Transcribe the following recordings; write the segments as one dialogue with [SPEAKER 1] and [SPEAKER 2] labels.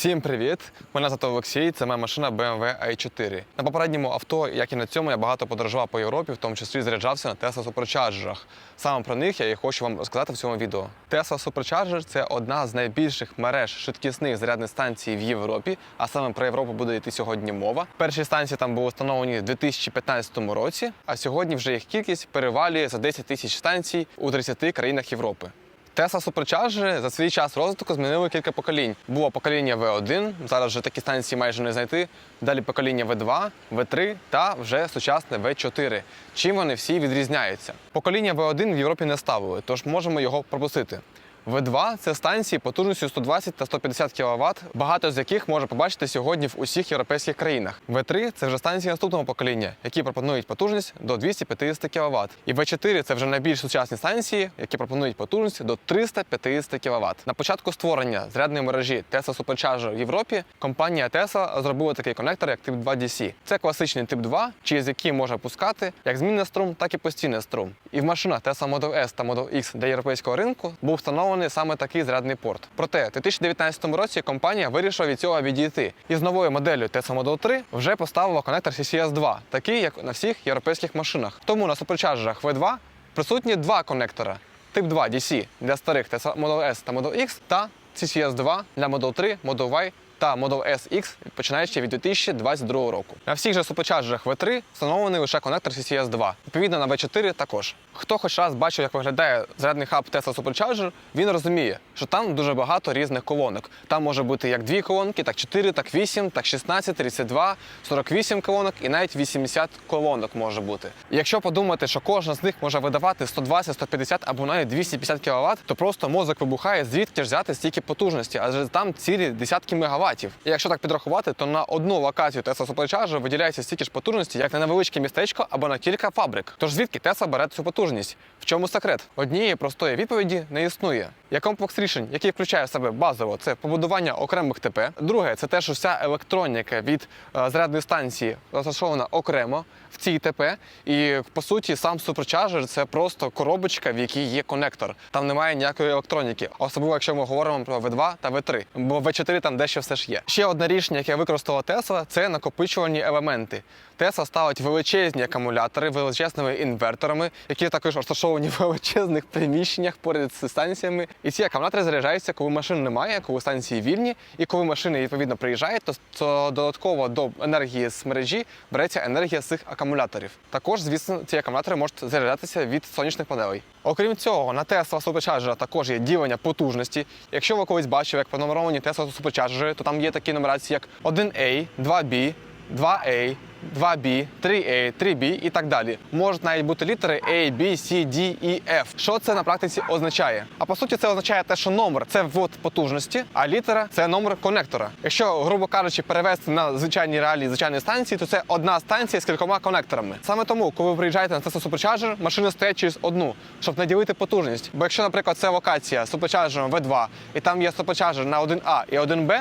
[SPEAKER 1] Всім привіт! Мене звати Олексій, це моя машина BMW i4. На попередньому авто, як і на цьому, я багато подорожував по Європі, в тому числі заряджався на Tesla Supercharger. Саме про них я і хочу вам розказати в цьому відео. Tesla Supercharger – це одна з найбільших мереж швидкісних зарядних станцій в Європі, а саме про Європу буде йти сьогодні мова. Перші станції там були встановлені в 2015 році, а сьогодні вже їх кількість перевалює за 10 тисяч станцій у 30 країнах Європи. Tesla суперчарджери за свій час розвитку змінили кілька поколінь. Було покоління V1, зараз вже такі станції майже не знайти. Далі покоління V2, V3 та вже сучасне V4. Чим вони всі відрізняються? Покоління V1 в Європі не ставили, тож можемо його пропустити. V2 це станції потужністю 120 та 150 кВт, багато з яких можна побачити сьогодні в усіх європейських країнах. V3 це вже станції наступного покоління, які пропонують потужність до 250 кВт. І V4 це вже найбільш сучасні станції, які пропонують потужність до 350 кВт. На початку створення зарядної мережі Tesla Supercharger в Європі компанія Tesla зробила такий конектор, як тип 2 DC. Це класичний тип 2, через який можна пускати як змінний струм, так і постійний струм. І в машинах Tesla Model S та Model X для європейського ринку був встановлений саме такий зрядний порт. Проте в 2019 році компанія вирішила від цього відійти. І з новою моделлю Tesla Model 3 вже поставила конектор CCS 2, такий як на всіх європейських машинах. Тому на суперчарджерах V2 присутні два конектора: тип 2 DC для старих Tesla Model S та Model X та CCS 2 для Model 3, Model Y та Model S X, починаючи від 2022 року. На всіх же суперчарджерах V3 встановлений лише конектор CCS 2. Відповідно на V4 також. Хто хоч раз бачив, як виглядає зарядний хаб Tesla Supercharger, він розуміє, що там дуже багато різних колонок. Там може бути як дві колонки, так 4, так 8, так 16, 32, 48 колонок і навіть 80 колонок може бути. І якщо подумати, що кожна з них може видавати 120, 150 або навіть 250 кВт, то просто мозок вибухає, звідки ж взяти стільки потужності, адже там цілі десятки мегаваттів. І якщо так підрахувати, то на одну локацію Tesla Supercharger виділяється стільки ж потужності, як на невеличке містечко або на кілька фабрик. Тож звідки Tesla бере цю потужність? В чому секрет? Однієї простої відповіді не існує. Є комплекс рішень, який включає в себе базово це побудування окремих ТП. Друге, це те, що вся електроніка від е, зарядної станції розташована окремо в цій ТП. І по суті, сам суперчарджер це просто коробочка, в якій є конектор. Там немає ніякої електроніки, особливо якщо ми говоримо про V2 та V3, бо V4 там дещо все ж є. Ще одне рішення, яке використала Tesla, це накопичувальні елементи. Tesla ставить величезні акумулятори величезними інверторами, які також розташовані в величезних приміщеннях поряд з станціями. І ці акумулятори заряджаються, коли машин немає, коли станції вільні, і коли машини відповідно приїжджають, то, то додатково до енергії з мережі береться енергія з цих акумуляторів. Також, звісно, ці акумулятори можуть заряджатися від сонячних панелей. Окрім цього, на Tesla Supercharger також є ділення потужності. Якщо ви колись бачили, як пронумеровані Tesla Supercharger, то там є такі нумерації, як 1A, 2B, 2A, 2B, 3A, 3B і так далі. Можуть навіть бути літери A, B, C, D, E, F. Що це на практиці означає? А по суті, це означає те, що номер це ввод потужності, а літера це номер конектора. Якщо, грубо кажучи, перевести на звичайні реалії звичайної станції, то це одна станція з кількома конекторами. Саме тому, коли ви приїжджаєте на Tesla Supercharger, машини стоять через одну, щоб не ділити потужність. Бо якщо, наприклад, це локація з суперчарджером V2, і там є суперчарджер на 1А і 1Б,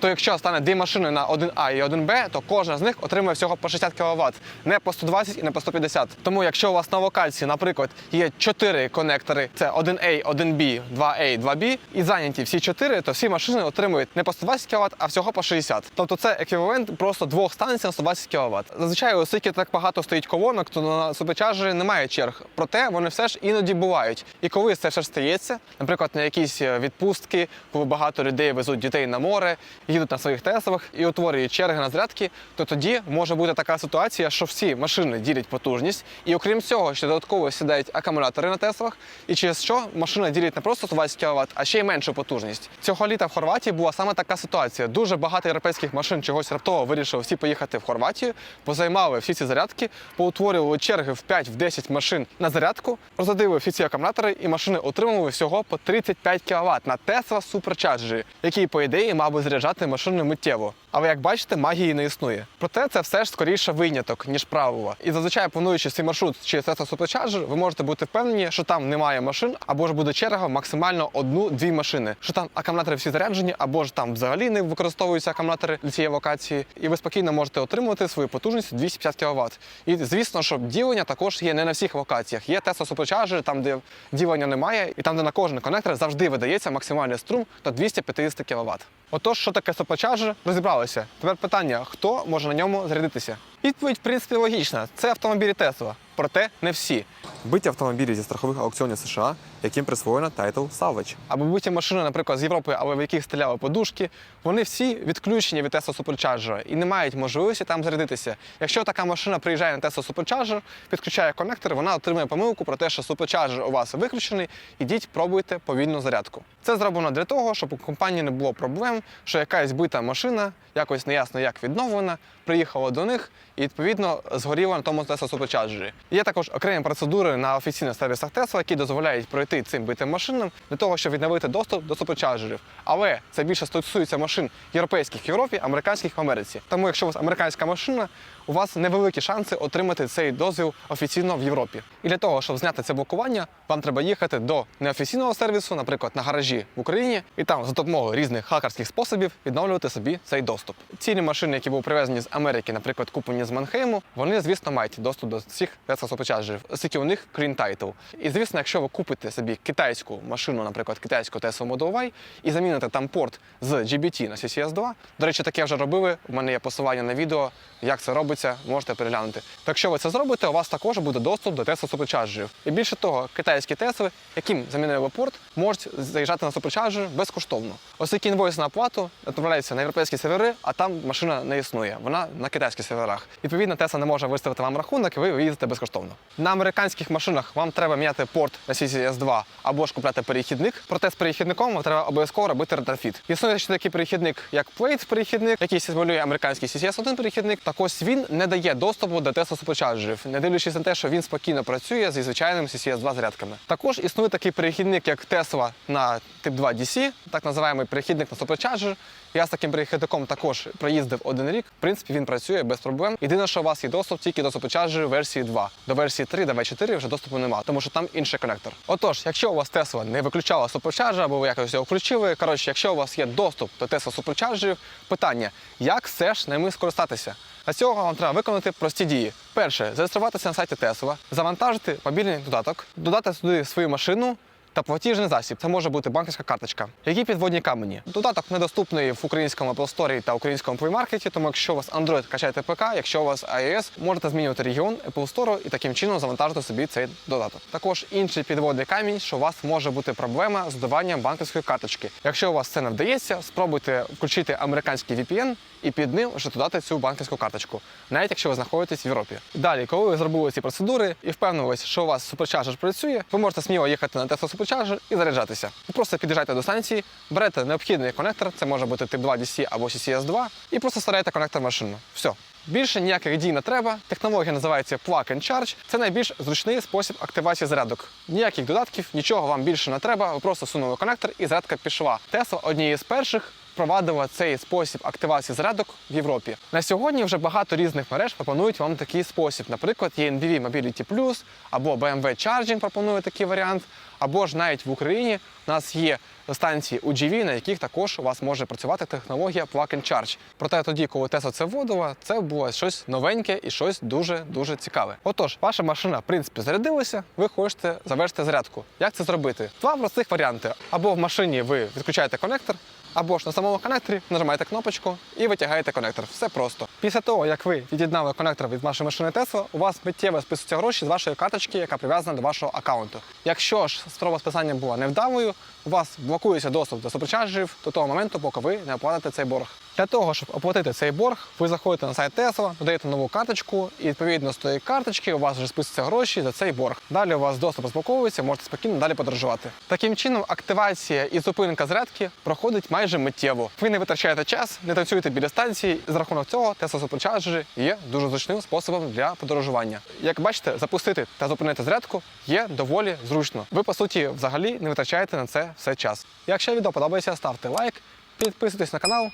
[SPEAKER 1] то якщо стане дві машини на 1А і 1Б, то кожна з них отримує всього по 60 кВт, не по 120 і не по 150. Тому якщо у вас на локації, наприклад, є 4 конектори, це 1A, 1B, 2A, 2B, і зайняті всі 4, то всі машини отримують не по 120 кВт, а всього по 60. Тобто це еквівалент просто двох станцій на 120 кВт. Зазвичай, оскільки так багато стоїть колонок, то на суперчарджері немає черг. Проте вони все ж іноді бувають. І коли це все ж стається, наприклад, на якісь е, відпустки, коли багато людей везуть дітей на море, їдуть на своїх теслах і утворюють черги на зарядки, то тоді може бути така ситуація, що всі машини ділять потужність, і окрім цього, ще додатково сідають акумулятори на теслах, і через що машина ділить не просто 120 кВт, а ще й меншу потужність. Цього літа в Хорватії була саме така ситуація. Дуже багато європейських машин чогось раптово вирішили всі поїхати в Хорватію, позаймали всі ці зарядки, поутворювали черги в 5-10 машин на зарядку, розсадили всі ці акумулятори, і машини отримували всього по 35 кВт на Tesla Supercharger, який, по ідеї, мав би заряджати машини миттєво. Але як бачите, магії не існує. Проте це все ж скоріше виняток, ніж правило. І зазвичай, плануючи цей маршрут через Tesla Supercharger, ви можете бути впевнені, що там немає машин, або ж буде черга максимально одну-дві машини. Що там акумулятори всі заряджені, або ж там взагалі не використовуються акумулятори для цієї локації, і ви спокійно можете отримувати свою потужність 250 кВт. І звісно, що ділення також є не на всіх локаціях. Є Tesla Supercharger, там де ділення немає, і там, де на кожен конектор завжди видається максимальний струм до 250 кВт. Отож, що таке таке суперчарджер, розібралися. Тепер питання: хто може на ньому зарядитися? Відповідь, в принципі, логічна. Це автомобілі Tesla. Проте не всі. Биті автомобілі зі страхових аукціонів США, яким присвоєно тайтл Salvage. Або биті машини, наприклад, з Європи, але в яких стріляли подушки, вони всі відключені від Tesla Supercharger і не мають можливості там зарядитися. Якщо така машина приїжджає на Tesla Supercharger, підключає коннектор, вона отримує помилку про те, що Supercharger у вас виключений, ідіть, пробуйте повільну зарядку. Це зроблено для того, щоб у компанії не було проблем, що якась бита машина, якось неясно як відновлена, приїхала до них і відповідно згоріла на тому Tesla Supercharger. Є також окремі процедури на офіційних сервісах Tesla, які дозволяють пройти цим битим машинам для того, щоб відновити доступ до суперчарджерів. Але це більше стосується машин європейських в Європі, американських в Америці. Тому, якщо у вас американська машина, у вас невеликі шанси отримати цей дозвіл офіційно в Європі. І для того, щоб зняти це блокування, вам треба їхати до неофіційного сервісу, наприклад, на гаражі в Україні, і там за допомогою різних хакерських способів відновлювати собі цей доступ. Цілі машини, які були привезені з Америки, наприклад, куплені з Манхейму, вони, звісно, мають доступ до всіх Tesla суперчарджерів, оскільки у них Clean Title. І звісно, якщо ви купите собі китайську машину, наприклад, китайську Tesla Model Y, і заміните там порт з GBT на CCS 2, до речі, таке вже робили. У мене є посилання на відео, як це робиться, можете переглянути. То якщо ви це зробите, у вас також буде доступ до Tesla суперчарджерів. І більше того, китайські Тесли, яким замінили порт, можуть заїжджати на суперчарджер безкоштовно. Оскільки інвойс на оплату відправляється на європейські сервери, а там машина не існує. Вона на китайських серверах. Відповідно, Tesla не може виставити вам рахунок, і ви їздите безкоштовно. На американських машинах вам треба міняти порт на CCS 2 або ж купляти перехідник. Проте з перехідником вам треба обов'язково робити ретрофіт. Існує ще такий перехідник, як Plate перехідник, який симулює американський CCS 1 перехідник. Так ось він не дає доступу до Tesla суперчарджерів, не дивлячись на те, що він спокійно працює зі звичайними CCS 2 зарядками. Також існує такий перехідник, як Tesla на тип 2 DC, так називаємо перехідник на суперчарджер. Я з таким перехідником також проїздив один рік. В принципі, він працює без проблем. Єдине, що у вас є доступ тільки до суперчарджерів версії 2. До версії 3, до V4 вже доступу немає, тому що там інший конектор. Отож, якщо у вас Tesla не виключала суперчарджер, або ви якось його включили, коротше, якщо у вас є доступ до Tesla суперчарджерів, питання, як все ж ними скористатися? Для цього вам треба виконати прості дії. Перше, зареєструватися на сайті Tesla, завантажити мобільний додаток, додати сюди свою машину. Та платіжний засіб це може бути банківська карточка. Які підводні камені? Додаток недоступний в українському Apple Store та українському Play Market, тому якщо у вас Android, качайте ПК, якщо у вас iOS, можете змінювати регіон Apple Store і таким чином завантажити собі цей додаток. Також інший підводний камінь, що у вас може бути проблема з додаванням банківської карточки. Якщо у вас це не вдається, спробуйте включити американський VPN і під ним вже додати цю банківську карточку, навіть якщо ви знаходитесь в Європі. Далі, коли ви зробили ці процедури і впевнились, що у вас суперчарджер працює, ви можете сміло їхати на Tesla Supercharger і заряджатися. Ви просто під'їжджайте до станції, берете необхідний конектор, це може бути тип 2 DC або CCS 2, і просто стараєте конектор машину. Все. Більше ніяких дій не треба. Технологія називається Plug and Charge. Це найбільш зручний спосіб активації зарядок. Ніяких додатків, нічого вам більше не треба. Ви просто сунули конектор і зарядка пішла. Tesla однією з перших впровадила цей спосіб активації зарядок в Європі. На сьогодні вже багато різних мереж пропонують вам такий спосіб. Наприклад, є NBV Mobility Plus або BMW Charging пропонує такий варіант. Або ж навіть в Україні у нас є станції UGV, на яких також у вас може працювати технологія Plug and Charge. Проте тоді, коли Tesla це вводила, це було щось новеньке і щось дуже дуже цікаве. Отож, ваша машина, в принципі, зарядилася, ви хочете завершити зарядку. Як це зробити? Два простих варіанти: або в машині ви відключаєте конектор. Або ж на самому конекторі нажимаєте кнопочку і витягаєте конектор. Все просто. Після того, як ви від'єднали конектор від вашої машини Tesla, у вас миттєво списуються гроші з вашої карточки, яка прив'язана до вашого аккаунту. Якщо ж спроба списання була невдалою, у вас блокується доступ до суперчарджерів до того моменту, поки ви не оплатите цей борг. Для того, щоб оплатити цей борг, ви заходите на сайт Tesla, додаєте нову карточку, і відповідно з тої карточки у вас вже списуються гроші за цей борг. Далі у вас доступ розблоковується, можете спокійно далі подорожувати. Таким чином, активація і зупинка зарядки проходить майже миттєво. Ви не витрачаєте час, не танцюєте біля станції. І за рахунок цього Tesla Supercharger є дуже зручним способом для подорожування. Як бачите, запустити та зупинити зарядку є доволі зручно. Ви по суті взагалі не витрачаєте на це все час. Якщо відео подобається, ставте лайк, підписуйтесь на канал.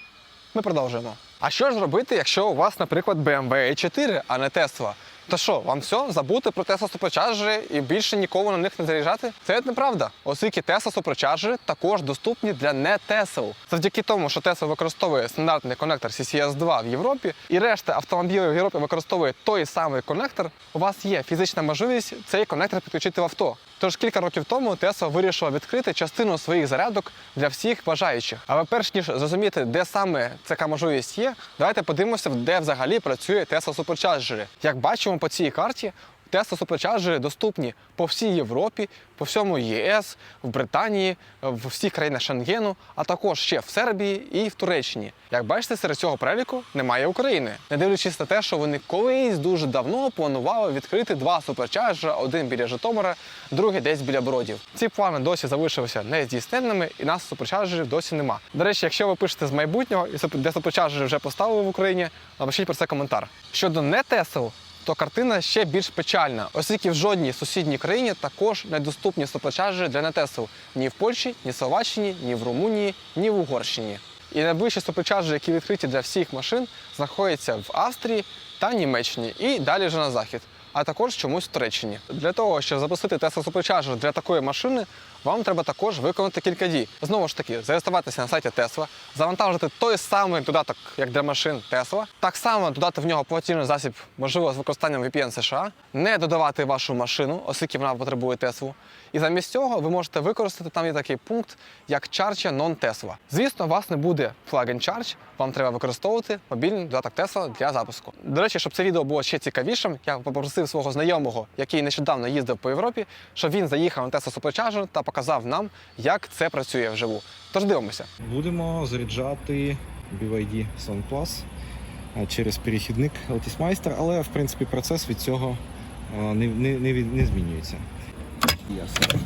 [SPEAKER 1] Ми продовжуємо. А що ж робити, якщо у вас, наприклад, BMW i4, а не Tesla? То що, вам все забути про Tesla суперчарджери і більше ніколи на них не заряджати? Це неправда, оскільки Tesla суперчарджери також доступні для не Tesla. Завдяки тому, що Tesla використовує стандартний конектор CCS 2 в Європі, і решта автомобілів в Європі використовує той самий конектор, у вас є фізична можливість цей конектор підключити в авто. Тож кілька років тому Тесла вирішила відкрити частину своїх зарядок для всіх бажаючих. Але перш ніж зрозуміти, де саме така можливість є, давайте подивимося, де взагалі працює Tesla Supercharger. Як бачимо по цій карті, Tesla Supercharger доступні по всій Європі, по всьому ЄС, в Британії, в всіх країнах Шенгену, а також ще в Сербії і в Туреччині. Як бачите, серед цього переліку немає України, не дивлячись на те, що вони колись дуже давно планували відкрити два суперчарджера, один біля Житомира, другий десь біля Бродів. Ці плани досі залишилися нездійсненними, і нас суперчарджерів досі нема. До речі, якщо ви пишете з майбутнього і де суперчарджери вже поставили в Україні, напишіть про це коментар. Щодо не Тесл, то картина ще більш печальна, оскільки в жодній сусідній країні також недоступні суперчарджери для нетесел ні в Польщі, ні в Словаччині, ні в Румунії, ні в Угорщині. І найближчі суперчарджери, які відкриті для всіх машин, знаходяться в Австрії та Німеччині. І далі вже на захід, а також чомусь в Туреччині. Для того, щоб запустити Tesla Supercharger для такої машини, вам треба також виконати кілька дій. Знову ж таки, зареєструватися на сайті Tesla, завантажити той самий додаток, як для машин Tesla, так само додати в нього платіжний засіб, можливо, з використанням VPN США, не додавати вашу машину, оскільки вона потребує Теслу. І замість цього ви можете використати там є такий пункт, як Charge Non Tesla. Звісно, у вас не буде Plug and Charge, вам треба використовувати мобільний додаток Tesla для запуску. До речі, щоб це відео було ще цікавішим, я попросив свого знайомого, який нещодавно їздив по Європі, щоб він заїхав на Tesla Supercharger та показав нам, як це працює вживу. Тож дивимося.
[SPEAKER 2] Будемо заряджати BYD Sun Plus е, через перехідник Altis Meister, але в принципі процес від цього е, не, не, не, не змінюється. Ясно.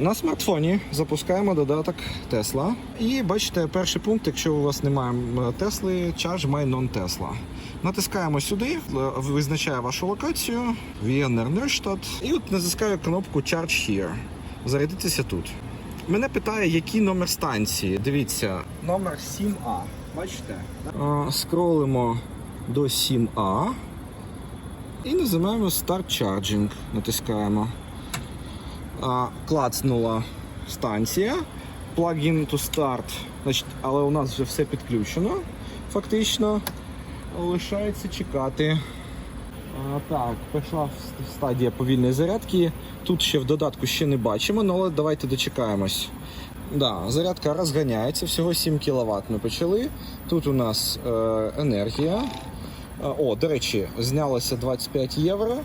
[SPEAKER 2] На смартфоні запускаємо додаток Tesla. І бачите, перший пункт, якщо у вас немає Тесли, Charge My Non Tesla. Натискаємо сюди, е, визначає вашу локацію, Wiener Neustadt, і от натискаю кнопку Charge Here. Зарядитися тут. Мене питає, який номер станції. Дивіться, номер 7А. Бачите? Скролимо до 7А і називаємо Start Charging. Натискаємо. А, клацнула станція. Plug-in to start. Значить, але у нас вже все підключено. Фактично. Лишається чекати. А, так, пішла стадія повільної зарядки. Тут ще в додатку ще не бачимо, ну, але давайте дочекаємось. Да, зарядка розганяється, всього 7 кВт ми почали. Тут у нас е, енергія. О, до речі, знялося 25 євро,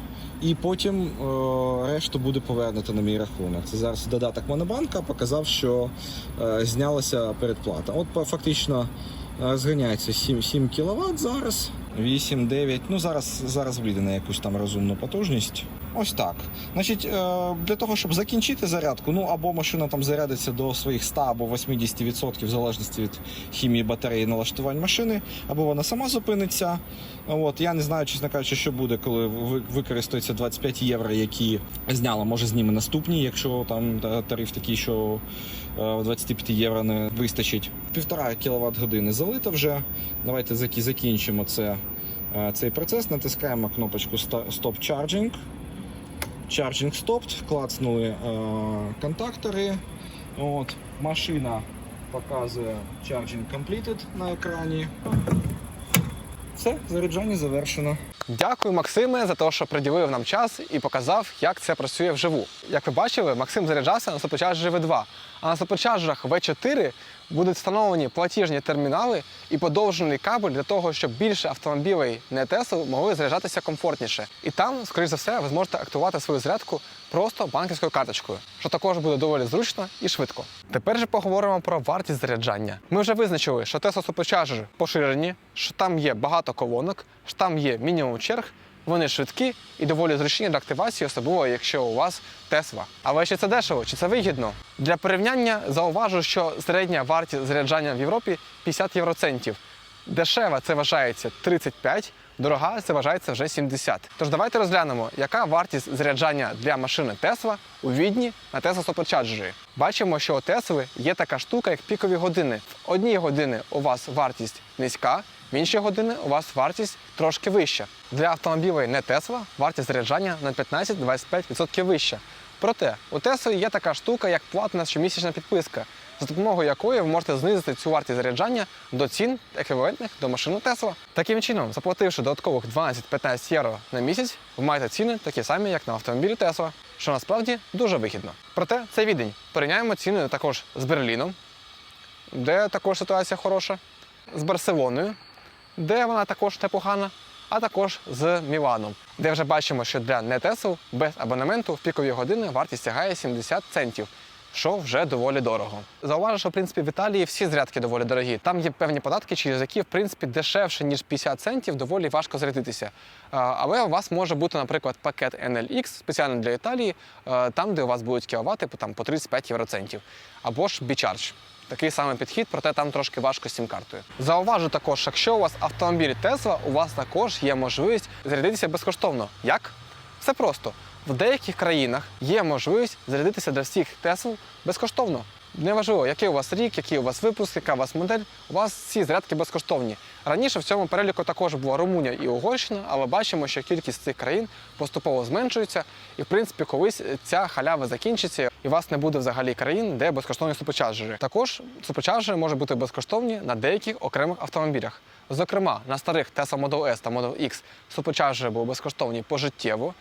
[SPEAKER 2] і потім е, решту буде повернуто на мій рахунок. Це зараз додаток Монобанка показав, що е, знялася передплата. От фактично е, розганяється 7, 7 кВт зараз. 8-9, ну зараз, зараз вліде на якусь там розумну потужність. Ось так. Значить, е, для того, щоб закінчити зарядку, ну або машина там зарядиться до своїх 100 або 80% в залежності від хімії батареї налаштувань машини, або вона сама зупиниться. От я не знаю, чесно кажучи, що буде, коли ви- використаються 25 євро, які зняла. Може зніме наступні, якщо там тариф такий, що е, 25 євро не вистачить. Півтора кіловат години залито вже. Давайте закінчимо це, е, цей процес. Натискаємо кнопочку «Ста- Stop Charging. Charging stopped, клацнули е, контактори. От, машина показує Charging completed на екрані. Все, заряджання завершено.
[SPEAKER 1] Дякую, Максиме, за те, що приділив нам час і показав, як це працює вживу. Як ви бачили, Максим заряджався на суперчарджері V2, а на суперчарджерах V4 будуть встановлені платіжні термінали і подовжений кабель для того, щоб більше автомобілей не Tesla могли заряджатися комфортніше. І там, скоріш за все, ви зможете активувати свою зарядку просто банківською карточкою, що також буде доволі зручно і швидко. Тепер же поговоримо про вартість заряджання. Ми вже визначили, що Tesla Supercharger поширені, що там є багато колонок, що там є мінімум черг. Вони швидкі і доволі зручні для активації, особливо якщо у вас Тесла. Але чи це дешево, чи це вигідно? Для порівняння зауважу, що середня вартість заряджання в Європі 50 євроцентів. Дешева це вважається 35, дорога це вважається вже 70. Тож давайте розглянемо, яка вартість заряджання для машини Tesla у Відні на Tesla Supercharger. Бачимо, що у Тесли є така штука, як пікові години. В одній години у вас вартість низька, в інші години у вас вартість трошки вища. Для автомобілів не Tesla вартість заряджання на 15-25% вища. Проте у Tesla є така штука, як платна щомісячна підписка, за допомогою якої ви можете знизити цю вартість заряджання до цін, еквівалентних до машини Tesla. Таким чином, заплативши додаткових 12-15 євро на місяць, ви маєте ціни такі самі, як на автомобілі Tesla, що насправді дуже вигідно. Проте це відень. Порівняємо ціни також з Берліном, де також ситуація хороша, з Барселоною, де вона також непогана, а також з Міланом, де вже бачимо, що для не Tesla без абонементу в пікові години вартість сягає 70 центів. Що вже доволі дорого. Зауважу, що в принципі в Італії всі зарядки доволі дорогі. Там є певні податки, через які в принципі дешевше ніж 50 центів, доволі важко зарядитися. Але у вас може бути, наприклад, пакет NLX спеціально для Італії, е, там, де у вас будуть кіловати там по 35 євроцентів, або ж B-Charge. Такий самий підхід, проте там трошки важко з сім-картою. Зауважу також, якщо у вас автомобіль Tesla, у вас також є можливість зарядитися безкоштовно. Як? Все просто. В деяких країнах є можливість зарядитися для всіх Tesla безкоштовно. Неважливо, який у вас рік, який у вас випуск, яка у вас модель, у вас ці зарядки безкоштовні. Раніше в цьому переліку також була Румунія і Угорщина, але бачимо, що кількість цих країн поступово зменшується, і в принципі колись ця халява закінчиться, і у вас не буде взагалі країн, де безкоштовні суперчарджери. Також суперчарджери можуть бути безкоштовні на деяких окремих автомобілях. Зокрема, на старих Tesla Model S та Model X суперчарджери були безкоштовні пожиттєво.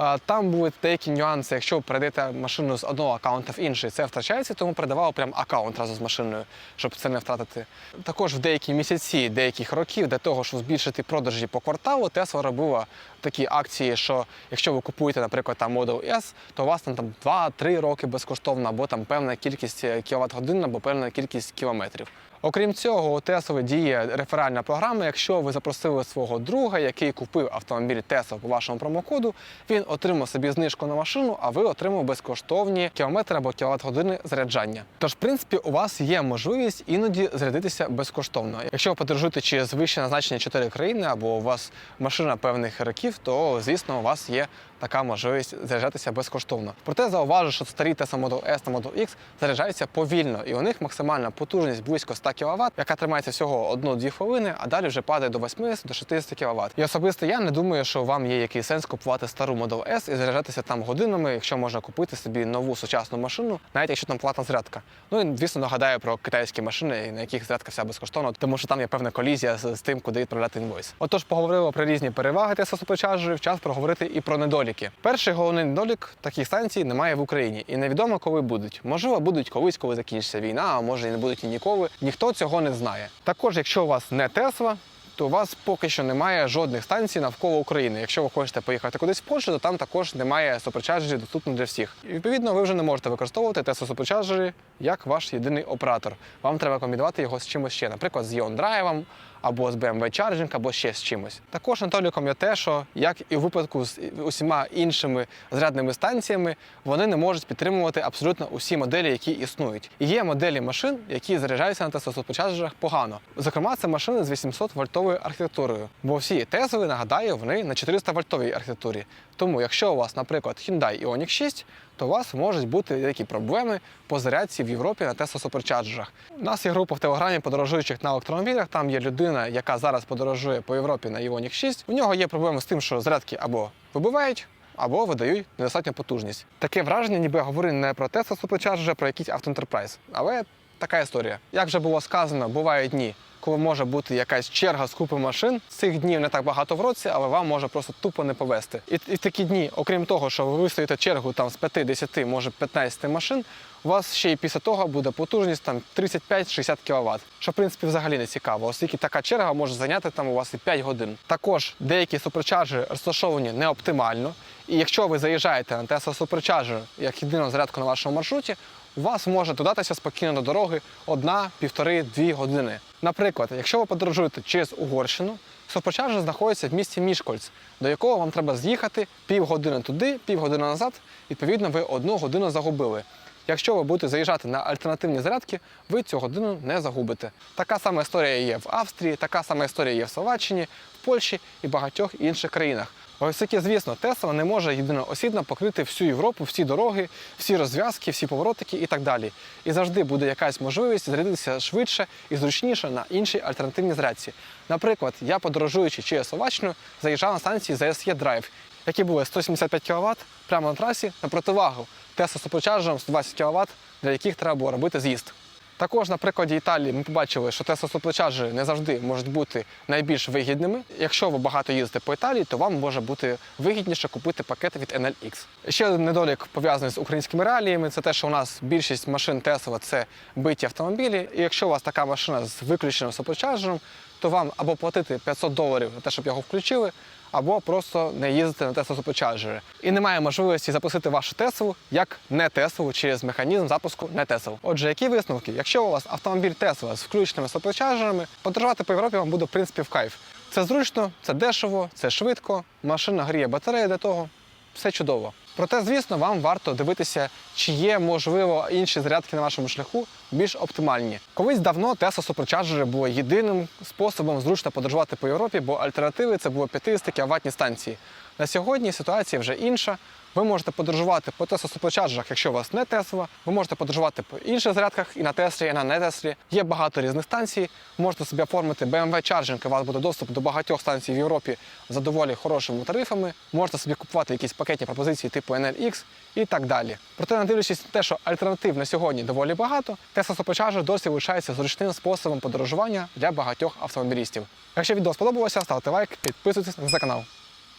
[SPEAKER 1] Е, Там були деякі нюанси, якщо ви передаєте машину з одного аккаунта в інший, це втрачається, тому передавали прям аккаунт разом з машиною, щоб це не втратити. Також в деякі місяці, деяких років, для того, щоб збільшити продажі по кварталу, Tesla робила такі акції, що якщо ви купуєте, наприклад, там Model S, то у вас там, там 2-3 роки безкоштовно, або там певна кількість кіловат годин, або певна кількість кілометрів. Окрім цього, у Теслові діє реферальна програма. Якщо ви запросили свого друга, який купив автомобіль Tesla по вашому промокоду, він отримав собі знижку на машину, а ви отримали безкоштовні кілометри або кіловат години заряджання. Тож, в принципі, у вас є можливість іноді зарядитися безкоштовно. Якщо ви подорожуєте через вище назначені чотири країни, або у вас машина певних років, то звісно у вас є така можливість заряджатися безкоштовно. Проте зауважу, що старі Tesla Model S та Model X заряджаються повільно, і у них максимальна потужність близько 100 кВт, яка тримається всього 1-2 хвилини, а далі вже падає до 80 до 60 кВт. І особисто я не думаю, що вам є який сенс купувати стару Model S і заряджатися там годинами, якщо можна купити собі нову сучасну машину, навіть якщо там платна зарядка. Ну і звісно нагадаю про китайські машини, на яких зарядка вся безкоштовна, тому що там є певна колізія з, тим, куди відправляти інвойс. Отож, поговорили про різні переваги Tesla суперчарджерів, час проговорити і про недоліки. Перший головний недолік таких станцій немає в Україні, і невідомо, коли будуть. Можливо, будуть колись, коли закінчиться війна, а може і не будуть ніколи. Ніхто цього не знає. Також, якщо у вас не Тесла, то у вас поки що немає жодних станцій навколо України. Якщо ви хочете поїхати кудись в Польщу, то там також немає суперчарджерів доступно для всіх. І відповідно, ви вже не можете використовувати Tesla суперчарджери як ваш єдиний оператор. Вам треба комбінувати його з чимось ще, наприклад, з Drive, або з BMW Charging, або ще з чимось. Також недоліком є те, що як і в випадку з усіма іншими зарядними станціями, вони не можуть підтримувати абсолютно усі моделі, які існують. Є моделі машин, які заряджаються на Tesla суперчарджерах погано. Зокрема, це машини з 800 вольтовою архітектурою. Бо всі Тесли, нагадаю, вони на 400 вольтовій архітектурі. Тому, якщо у вас, наприклад, Hyundai Ioniq 6, то у вас можуть бути деякі проблеми по зарядці в Європі на Tesla суперчарджерах. У нас є група в телеграмі подорожуючих на електромобілях. Там є людина, яка зараз подорожує по Європі на Ioniq 6. У нього є проблеми з тим, що зарядки або вибивають. Або видають недостатню потужність. Таке враження, ніби я говорю не про Tesla суперчарджер, а про якийсь автоентерпрайз. Але така історія. Як вже було сказано, бувають дні, коли може бути якась черга з купи машин. Цих днів не так багато в році, але вам може просто тупо не повезти. І, і такі дні, окрім того, що ви вистоїте чергу там з 5-10, може 15 машин, у вас ще й після того буде потужність там 35-60 кВт, що в принципі взагалі не цікаво, оскільки така черга може зайняти там у вас і 5 годин. Також деякі суперчарджери розташовані не оптимально, і якщо ви заїжджаєте на Tesla Supercharger як єдину зарядку на вашому маршруті, у вас може додатися спокійно до дороги одна, півтори-дві години. Наприклад, якщо ви подорожуєте через Угорщину, суперчарджер знаходиться в місті Мішкольц, до якого вам треба з'їхати півгодини туди, півгодини назад. Відповідно, ви одну годину загубили. Якщо ви будете заїжджати на альтернативні зарядки, ви цю годину не загубите. Така сама історія є в Австрії, така сама історія є в Словаччині, в Польщі і багатьох інших країнах. Оскільки, звісно, Тесла не може єдиноосібно покрити всю Європу, всі дороги, всі розв'язки, всі поворотики і так далі. І завжди буде якась можливість зарядитися швидше і зручніше на іншій альтернативній зарядці. Наприклад, я подорожуючи через Словаччину, заїжджав на станції ZSE Drive, які були 175 кВт прямо на трасі на противагу Tesla суперчарджерам 120 кВт, для яких треба було робити з'їзд. Також на прикладі Італії ми побачили, що суперчарджери не завжди можуть бути найбільш вигідними. Якщо ви багато їздите по Італії, то вам може бути вигідніше купити пакети від NLX. Ще один недолік пов'язаний з українськими реаліями це те, що у нас більшість машин Tesla це биті автомобілі. І якщо у вас така машина з виключеним суперчарджером, то вам або платити 500 доларів за те, щоб його включили, або просто не їздити на Tesla суперчарджери. І немає можливості запустити вашу Теслу як не Теслу через механізм запуску не Tesla. Отже, які висновки? Якщо у вас автомобіль Тесла з включеними суперчарджерами, подорожувати по Європі вам буде в принципі в кайф. Це зручно, це дешево, це швидко, машина гріє батареї для того. Все чудово. Проте, звісно, вам варто дивитися, чи є, можливо, інші зарядки на вашому шляху більш оптимальні. Колись давно Tesla суперчарджери було єдиним способом зручно подорожувати по Європі, бо альтернативи це було 50 кВт станції. На сьогодні ситуація вже інша. Ви можете подорожувати по Tesla суперчарджерах, якщо у вас не Tesla. Ви можете подорожувати по інших зарядках і на Теслі, і на не Теслі. Є багато різних станцій. Можете собі оформити BMW Charging, і у вас буде доступ до багатьох станцій в Європі за доволі хорошими тарифами. Можете собі купувати якісь пакетні пропозиції типу NLX і так далі. Проте, не дивлячись на те, що альтернатив на сьогодні доволі багато, Tesla суперчарджер досі лишається зручним способом подорожування для багатьох автомобілістів. Якщо відео сподобалося, ставте лайк, підписуйтесь на канал.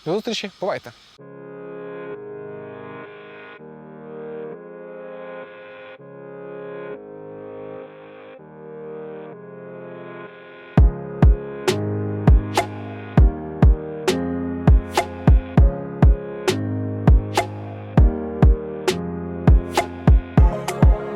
[SPEAKER 1] До зустрічі, бувайте!